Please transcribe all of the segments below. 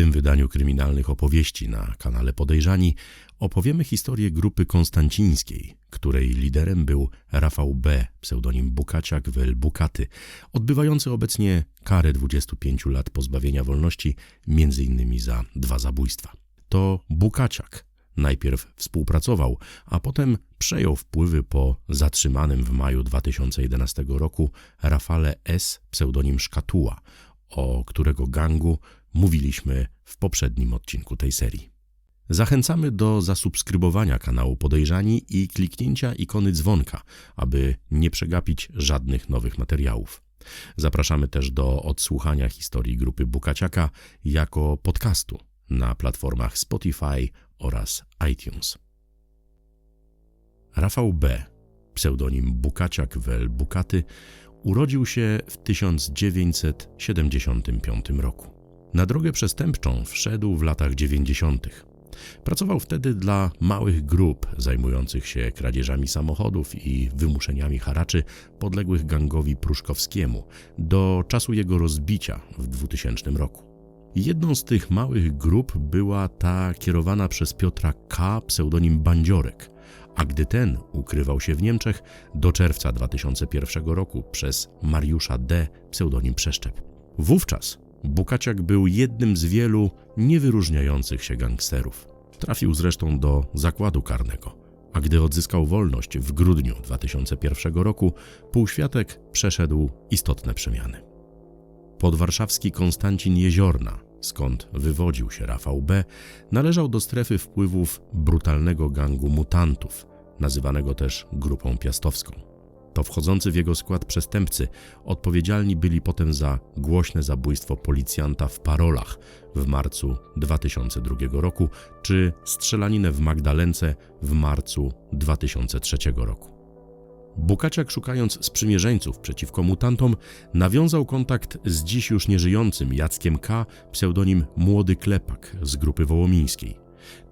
tym wydaniu kryminalnych opowieści na kanale Podejrzani opowiemy historię grupy konstancińskiej, której liderem był Rafał B., pseudonim Bukaciak wel Bukaty, odbywający obecnie karę 25 lat pozbawienia wolności, m.in. za dwa zabójstwa. To Bukaciak najpierw współpracował, a potem przejął wpływy po zatrzymanym w maju 2011 roku Rafale S., pseudonim Szkatuła, o którego gangu mówiliśmy w poprzednim odcinku tej serii. Zachęcamy do zasubskrybowania kanału Podejrzani i kliknięcia ikony dzwonka, aby nie przegapić żadnych nowych materiałów. Zapraszamy też do odsłuchania historii grupy Bukaciaka jako podcastu na platformach Spotify oraz iTunes. Rafał B., pseudonim Bukaciak wel Bukaty, urodził się w 1975 roku. Na drogę przestępczą wszedł w latach 90. Pracował wtedy dla małych grup zajmujących się kradzieżami samochodów i wymuszeniami haraczy podległych gangowi pruszkowskiemu do czasu jego rozbicia w 2000 roku. Jedną z tych małych grup była ta kierowana przez Piotra K. pseudonim Bandziorek, a gdy ten ukrywał się w Niemczech do czerwca 2001 roku przez Mariusza D. pseudonim Przeszczep. Wówczas Bukaciak był jednym z wielu niewyróżniających się gangsterów. Trafił zresztą do zakładu karnego, a gdy odzyskał wolność w grudniu 2001 roku, półświatek przeszedł istotne przemiany. Podwarszawski Konstancin Jeziorna, skąd wywodził się Rafał B., należał do strefy wpływów brutalnego gangu mutantów, nazywanego też Grupą Piastowską. To wchodzący w jego skład przestępcy odpowiedzialni byli potem za głośne zabójstwo policjanta w Parolach w marcu 2002 roku czy strzelaninę w Magdalence w marcu 2003 roku. Bukaciak, szukając sprzymierzeńców przeciwko mutantom, nawiązał kontakt z dziś już nieżyjącym Jackiem K., pseudonim Młody Klepak z grupy wołomińskiej.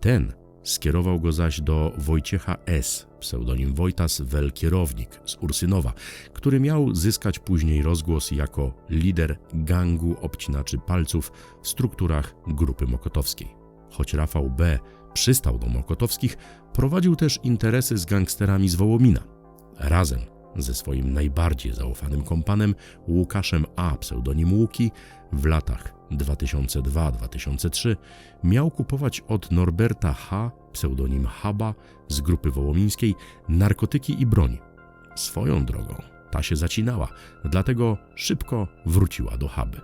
Ten skierował go zaś do Wojciecha S., pseudonim Wojtas Wel Kierownik z Ursynowa, który miał zyskać później rozgłos jako lider gangu obcinaczy palców w strukturach grupy mokotowskiej. Choć Rafał B. przystał do mokotowskich, prowadził też interesy z gangsterami z Wołomina. Razem ze swoim najbardziej zaufanym kompanem Łukaszem A. pseudonim Łuki w latach 2002-2003 miał kupować od Norberta H., pseudonim Haba z grupy wołomińskiej, narkotyki i broń. Swoją drogą ta się zacinała, dlatego szybko wróciła do Haby.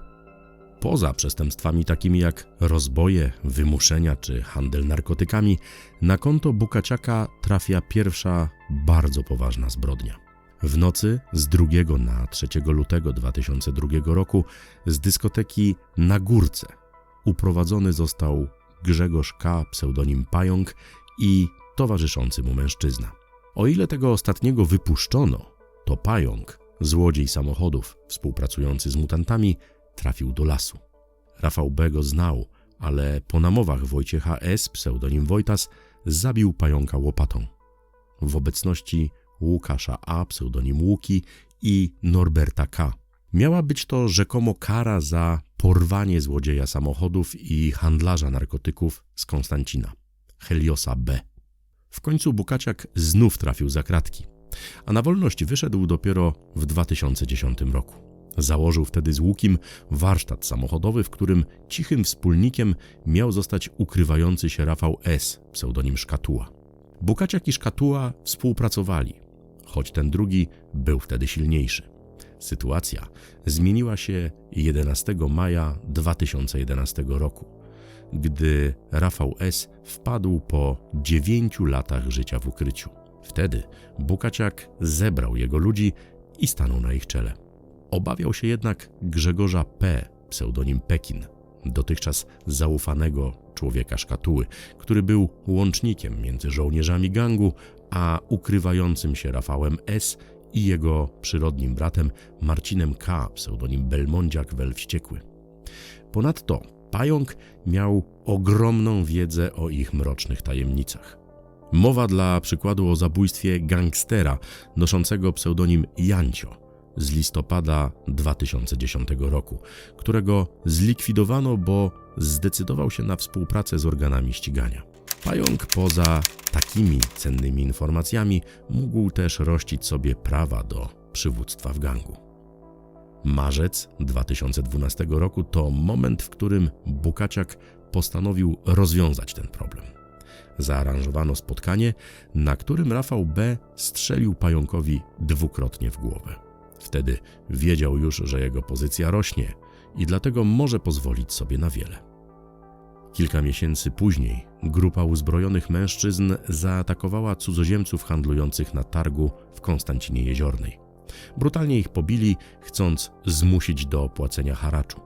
Poza przestępstwami takimi jak rozboje, wymuszenia czy handel narkotykami, na konto Bukaciaka trafia pierwsza bardzo poważna zbrodnia. W nocy z 2 na 3 lutego 2002 roku z dyskoteki Na Górce uprowadzony został Grzegorz K., pseudonim Pająk i towarzyszący mu mężczyzna. O ile tego ostatniego wypuszczono, to Pająk, złodziej samochodów współpracujący z mutantami, trafił do lasu. Rafał B. go znał, ale po namowach Wojciecha S., pseudonim Wojtas, zabił Pająka łopatą. W obecności Łukasza A., pseudonim Łuki i Norberta K. Miała być to rzekomo kara za porwanie złodzieja samochodów i handlarza narkotyków z Konstancina, Heliosa B. W końcu Bukaciak znów trafił za kratki, a na wolność wyszedł dopiero w 2010 roku. Założył wtedy z Łukim warsztat samochodowy, w którym cichym wspólnikiem miał zostać ukrywający się Rafał S., pseudonim Szkatuła. Bukaciak i Szkatuła współpracowali, choć ten drugi był wtedy silniejszy. Sytuacja zmieniła się 11 maja 2011 roku, gdy Rafał S. wpadł po 9 latach życia w ukryciu. Wtedy Bukaciak zebrał jego ludzi i stanął na ich czele. Obawiał się jednak Grzegorza P., pseudonim Pekin, dotychczas zaufanego człowieka szkatuły, który był łącznikiem między żołnierzami gangu a ukrywającym się Rafałem S. i jego przyrodnim bratem Marcinem K., pseudonim Belmondziak wel Wściekły. Ponadto Pająk miał ogromną wiedzę o ich mrocznych tajemnicach. Mowa dla przykładu o zabójstwie gangstera noszącego pseudonim Jancio, z listopada 2010 roku, którego zlikwidowano, bo zdecydował się na współpracę z organami ścigania. Pająk poza takimi cennymi informacjami mógł też rościć sobie prawa do przywództwa w gangu. Marzec 2012 roku to moment, w którym Bukaciak postanowił rozwiązać ten problem. Zaaranżowano spotkanie, na którym Rafał B. strzelił pająkowi dwukrotnie w głowę. Wtedy wiedział już, że jego pozycja rośnie i dlatego może pozwolić sobie na wiele. Kilka miesięcy później grupa uzbrojonych mężczyzn zaatakowała cudzoziemców handlujących na targu w Konstancinie Jeziornej. Brutalnie ich pobili, chcąc zmusić do opłacenia haraczu.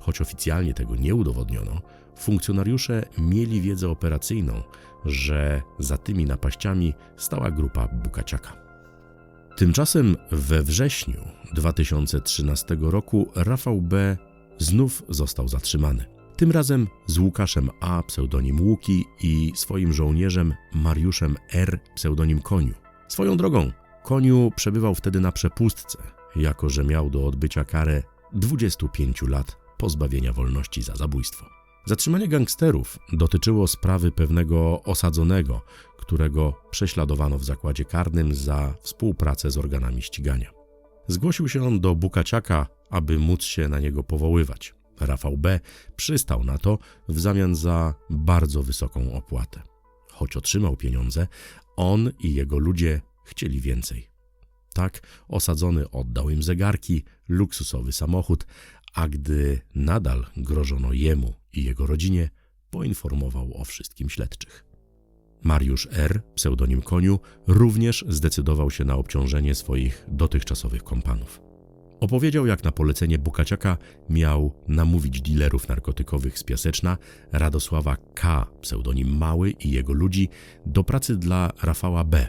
Choć oficjalnie tego nie udowodniono, funkcjonariusze mieli wiedzę operacyjną, że za tymi napaściami stała grupa Bukaciaka. Tymczasem we wrześniu 2013 roku Rafał B. znów został zatrzymany. Tym razem z Łukaszem A. pseudonim Łuki i swoim żołnierzem Mariuszem R. pseudonim Koniu. Swoją drogą, Koniu przebywał wtedy na przepustce, jako że miał do odbycia karę 25 lat pozbawienia wolności za zabójstwo. Zatrzymanie gangsterów dotyczyło sprawy pewnego osadzonego, którego prześladowano w zakładzie karnym za współpracę z organami ścigania. Zgłosił się on do Bukaciaka, aby móc się na niego powoływać. Rafał B. przystał na to w zamian za bardzo wysoką opłatę. Choć otrzymał pieniądze, on i jego ludzie chcieli więcej. Tak osadzony oddał im zegarki, luksusowy samochód, a gdy nadal grożono jemu i jego rodzinie, poinformował o wszystkim śledczych. Mariusz R., pseudonim Koniu, również zdecydował się na obciążenie swoich dotychczasowych kompanów. Opowiedział, jak na polecenie Bukaciaka miał namówić dealerów narkotykowych z Piaseczna Radosława K., pseudonim Mały i jego ludzi, do pracy dla Rafała B.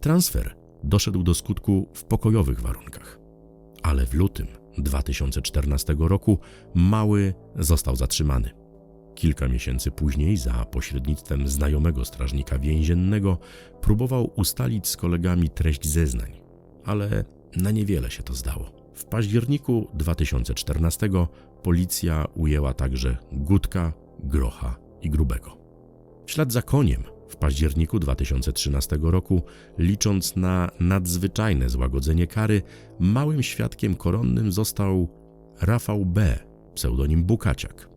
Transfer doszedł do skutku w pokojowych warunkach. Ale w lutym 2014 roku Mały został zatrzymany. Kilka miesięcy później, za pośrednictwem znajomego strażnika więziennego, próbował ustalić z kolegami treść zeznań, ale na niewiele się to zdało. W październiku 2014 policja ujęła także Gutka, Grocha i Grubego. W ślad za koniem w październiku 2013 roku, licząc na nadzwyczajne złagodzenie kary, małym świadkiem koronnym został Rafał B., pseudonim Bukaciak.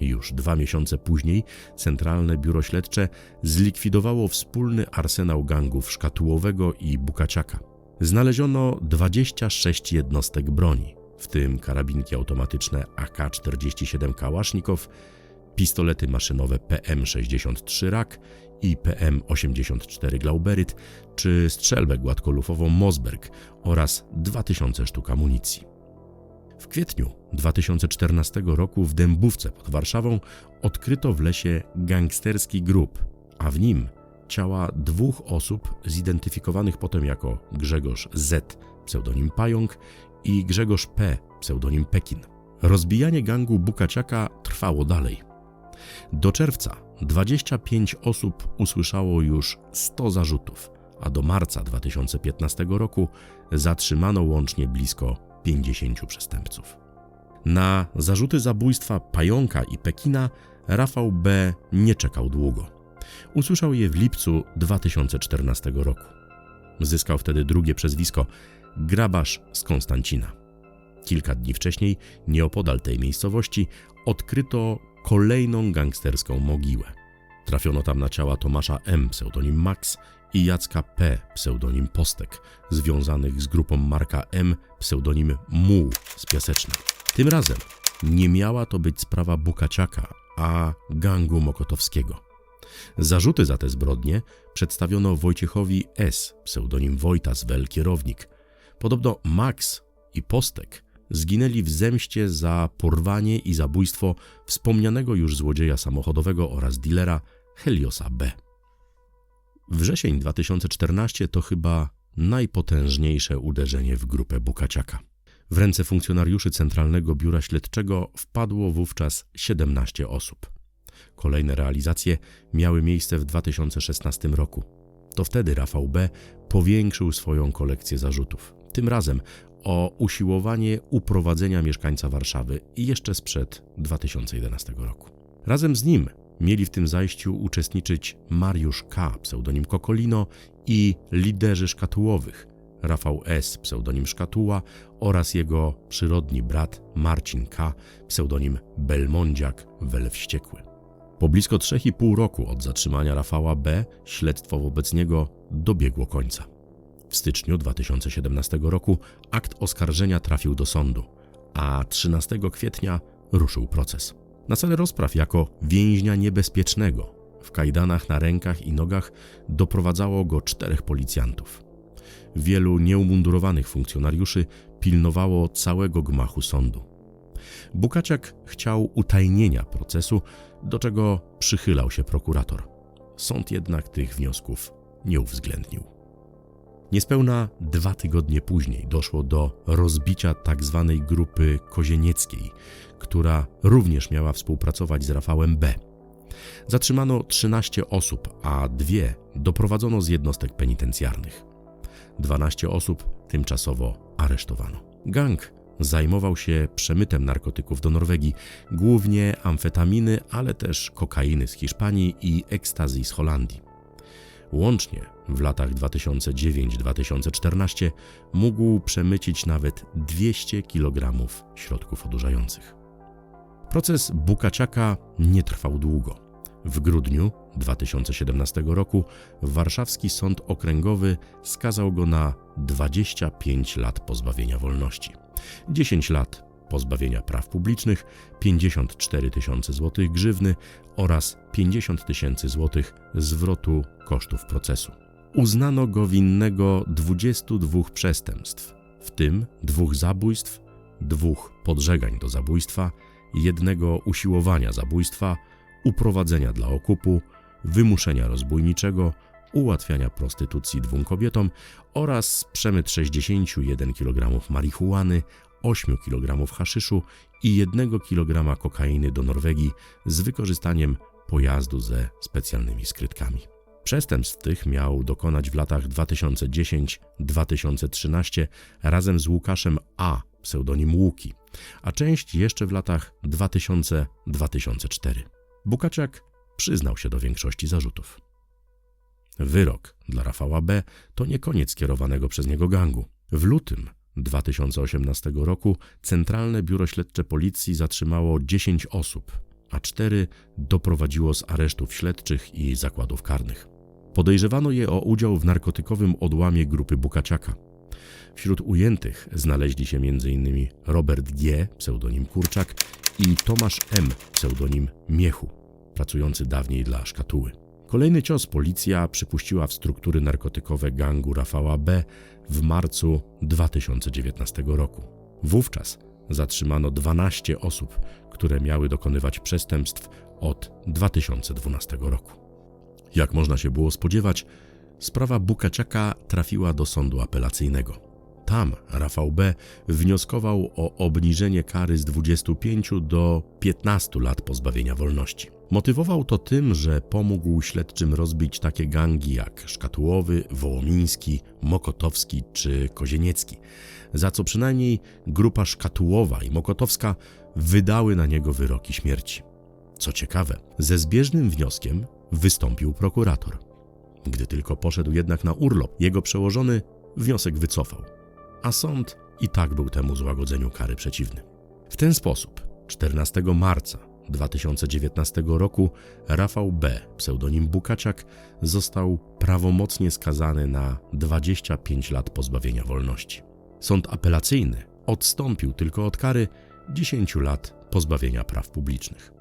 Już dwa miesiące później Centralne Biuro Śledcze zlikwidowało wspólny arsenał gangów Szkatułowego i Bukaciaka. Znaleziono 26 jednostek broni, w tym karabinki automatyczne AK-47 Kałasznikow, pistolety maszynowe PM-63 Rak i PM-84 Glauberyt, czy strzelbę gładkolufową Mosberg oraz 2000 sztuk amunicji. W kwietniu 2014 roku w Dębówce pod Warszawą odkryto w lesie gangsterski grób, a w nim ciała dwóch osób zidentyfikowanych potem jako Grzegorz Z, pseudonim Pająk i Grzegorz P, pseudonim Pekin. Rozbijanie gangu Bukaciaka trwało dalej. Do czerwca 25 osób usłyszało już 100 zarzutów, a do marca 2015 roku zatrzymano łącznie blisko 50 przestępców. Na zarzuty zabójstwa Pająka i Pekina Rafał B. nie czekał długo. Usłyszał je w lipcu 2014 roku. Zyskał wtedy drugie przezwisko grabarz z Konstancina. Kilka dni wcześniej, nieopodal tej miejscowości, odkryto kolejną gangsterską mogiłę. Trafiono tam na ciała Tomasza M., pseudonim Max, i Jacka P., pseudonim Postek, związanych z grupą Marka M., pseudonim Mu z Piaseczna. Tym razem nie miała to być sprawa Bukaciaka, a gangu Mokotowskiego. Zarzuty za te zbrodnie przedstawiono Wojciechowi S., pseudonim Wojtas Wel, kierownik. Podobno Max i Postek zginęli w zemście za porwanie i zabójstwo wspomnianego już złodzieja samochodowego oraz dilera Heliosa B. Wrzesień 2014 to chyba najpotężniejsze uderzenie w grupę Bukaciaka. W ręce funkcjonariuszy Centralnego Biura Śledczego wpadło wówczas 17 osób. Kolejne realizacje miały miejsce w 2016 roku. To wtedy Rafał B. powiększył swoją kolekcję zarzutów. Tym razem o usiłowanie uprowadzenia mieszkańca Warszawy jeszcze sprzed 2011 roku. Razem z nim mieli w tym zajściu uczestniczyć Mariusz K., pseudonim Kokolino i liderzy szkatułowych, Rafał S., pseudonim Szkatuła oraz jego przyrodni brat Marcin K., pseudonim Belmondziak, Wel Wściekły. Po blisko 3,5 roku od zatrzymania Rafała B. śledztwo wobec niego dobiegło końca. W styczniu 2017 roku akt oskarżenia trafił do sądu, a 13 kwietnia ruszył proces. Na salę rozpraw jako więźnia niebezpiecznego w kajdanach na rękach i nogach doprowadzało go czterech policjantów. Wielu nieumundurowanych funkcjonariuszy pilnowało całego gmachu sądu. Bukaciak chciał utajnienia procesu, do czego przychylał się prokurator. Sąd jednak tych wniosków nie uwzględnił. Niespełna dwa tygodnie później doszło do rozbicia tzw. Tak grupy kozienieckiej, która również miała współpracować z Rafałem B. Zatrzymano 13 osób, a dwie doprowadzono z jednostek penitencjarnych. 12 osób tymczasowo aresztowano. Gang zajmował się przemytem narkotyków do Norwegii, głównie amfetaminy, ale też kokainy z Hiszpanii i ekstazji z Holandii. Łącznie w latach 2009-2014 mógł przemycić nawet 200 kg środków odurzających. Proces Bukaciaka nie trwał długo. W grudniu 2017 roku warszawski sąd okręgowy skazał go na 25 lat pozbawienia wolności, 10 lat pozbawienia praw publicznych, 54 tysiące złotych grzywny oraz 50 tysięcy złotych zwrotu kosztów procesu. Uznano go winnego 22 przestępstw, w tym dwóch zabójstw, dwóch podżegań do zabójstwa, jednego usiłowania zabójstwa, uprowadzenia dla okupu, wymuszenia rozbójniczego, ułatwiania prostytucji dwóm kobietom oraz przemyt 61 kg marihuany, 8 kg haszyszu i 1 kg kokainy do Norwegii z wykorzystaniem pojazdu ze specjalnymi skrytkami. Przestępstw tych miał dokonać w latach 2010-2013 razem z Łukaszem A., pseudonim Łuki, a część jeszcze w latach 2000-2004. Bukaczak przyznał się do większości zarzutów. Wyrok dla Rafała B. to nie koniec kierowanego przez niego gangu. W lutym 2018 roku Centralne Biuro Śledcze Policji zatrzymało 10 osób, a 4 doprowadziło z aresztów śledczych i zakładów karnych. Podejrzewano je o udział w narkotykowym odłamie grupy Bukaciaka. Wśród ujętych znaleźli się m.in. Robert G., pseudonim Kurczak, i Tomasz M., pseudonim Miechu, pracujący dawniej dla szkatuły. Kolejny cios policja przypuściła w struktury narkotykowe gangu Rafała B. w marcu 2019 roku. Wówczas zatrzymano 12 osób, które miały dokonywać przestępstw od 2012 roku. Jak można się było spodziewać, sprawa Bukaciaka trafiła do sądu apelacyjnego. Tam Rafał B. wnioskował o obniżenie kary z 25 do 15 lat pozbawienia wolności. Motywował to tym, że pomógł śledczym rozbić takie gangi jak Szkatułowy, Wołomiński, Mokotowski czy Kozieniecki, za co przynajmniej grupa Szkatułowa i Mokotowska wydały na niego wyroki śmierci. Co ciekawe, ze zbieżnym wnioskiem wystąpił prokurator. Gdy tylko poszedł jednak na urlop, jego przełożony wniosek wycofał, a sąd i tak był temu złagodzeniu kary przeciwny. W ten sposób 14 marca 2019 roku Rafał B., pseudonim Bukaciak, został prawomocnie skazany na 25 lat pozbawienia wolności. Sąd apelacyjny odstąpił tylko od kary 10 lat pozbawienia praw publicznych.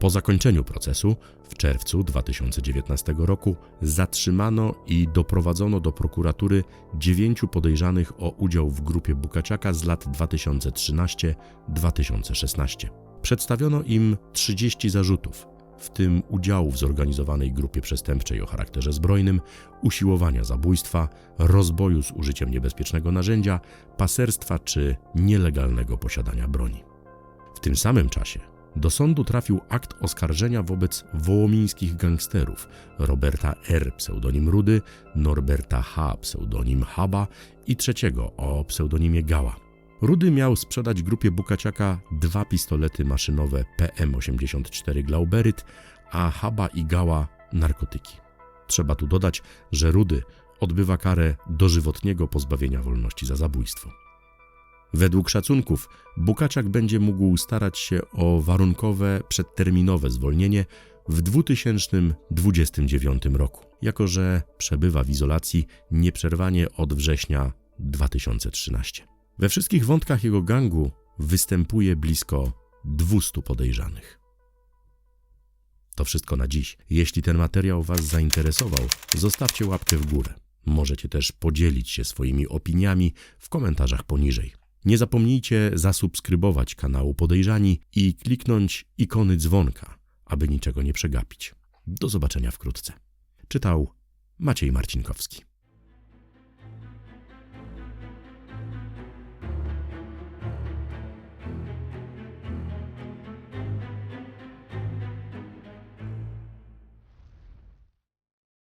Po zakończeniu procesu w czerwcu 2019 roku zatrzymano i doprowadzono do prokuratury dziewięciu podejrzanych o udział w grupie Bukaciaka z lat 2013-2016. Przedstawiono im 30 zarzutów, w tym udziału w zorganizowanej grupie przestępczej o charakterze zbrojnym, usiłowania zabójstwa, rozboju z użyciem niebezpiecznego narzędzia, paserstwa czy nielegalnego posiadania broni. W tym samym czasie Do sądu trafił akt oskarżenia wobec wołomińskich gangsterów Roberta R., pseudonim Rudy, Norberta H., pseudonim Haba i trzeciego o pseudonimie Gała. Rudy miał sprzedać grupie Bukaciaka dwa pistolety maszynowe PM-84 Glauberyt, a Haba i Gała narkotyki. Trzeba tu dodać, że Rudy odbywa karę dożywotniego pozbawienia wolności za zabójstwo. Według szacunków Bukaciak będzie mógł starać się o warunkowe, przedterminowe zwolnienie w 2029 roku, jako że przebywa w izolacji nieprzerwanie od września 2013. We wszystkich wątkach jego gangu występuje blisko 200 podejrzanych. To wszystko na dziś. Jeśli ten materiał Was zainteresował, zostawcie łapkę w górę. Możecie też podzielić się swoimi opiniami w komentarzach poniżej. Nie zapomnijcie zasubskrybować kanału Podejrzani i kliknąć ikony dzwonka, aby niczego nie przegapić. Do zobaczenia wkrótce. Czytał Maciej Marcinkowski.